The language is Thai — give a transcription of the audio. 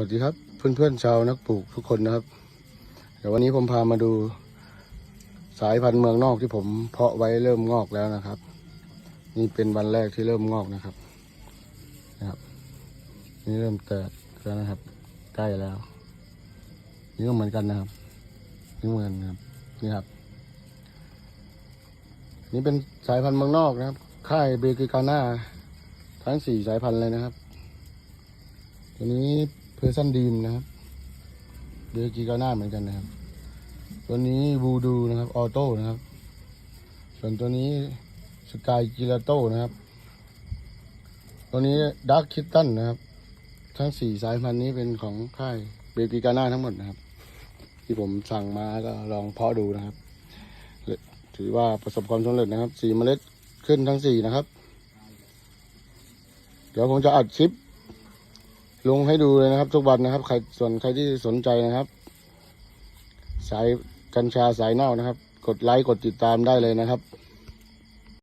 วัสดีครับเพื่อนๆชาวนักปลูกทุกคนนะครับ เดี๋ยววันนี้ผมพามาดูสายพันธุ์เมืองนอกที่ผมเพาะไว้เริ่มงอกแล้วนะครับ นี่เป็นวันแรกที่เริ่มงอกนะครับนะครับ นี่เริ่มแตกแล้วนะครับ ใกล้แล้ว นี่ก็เหมือนกันนะครับ นี่เหมือนกันะครับนี่ครับ นี่เป็นสายพันธุ์เมืองนอกนะครับ ค่ายเบเกกาน่าทั้งสี่สายพันธุ์เลยนะครับ ตัวนี้ เพอร์ซันดีมนะครับเบกิกาน่าเหมือนกันนะครับ ตัวนี้บูดูนะครับออโต้นะครับ ส่วนตัวนี้สกายกิลาโต้นะครับ ตัวนี้ดักคิตตันนะครับ ทั้งสี่สายพันธุ์นี้เป็นของค่ายเบกิกาน่าทั้งหมดนะครับ ที่ผมสั่งมาก็ลองเพาะดูนะครับ ถือว่าประสบความสำเร็จนะครับสีเมล็ดขึ้นทั้งสี่นะครับ เดี๋ยวผมจะอัดคลิป ลงให้ดูเลยนะครับ ทุกวันนะครับใครส่วนใครที่สนใจนะครับ สายกัญชาสายเน่านะครับ กดไลค์กดติดตามได้เลยนะครับ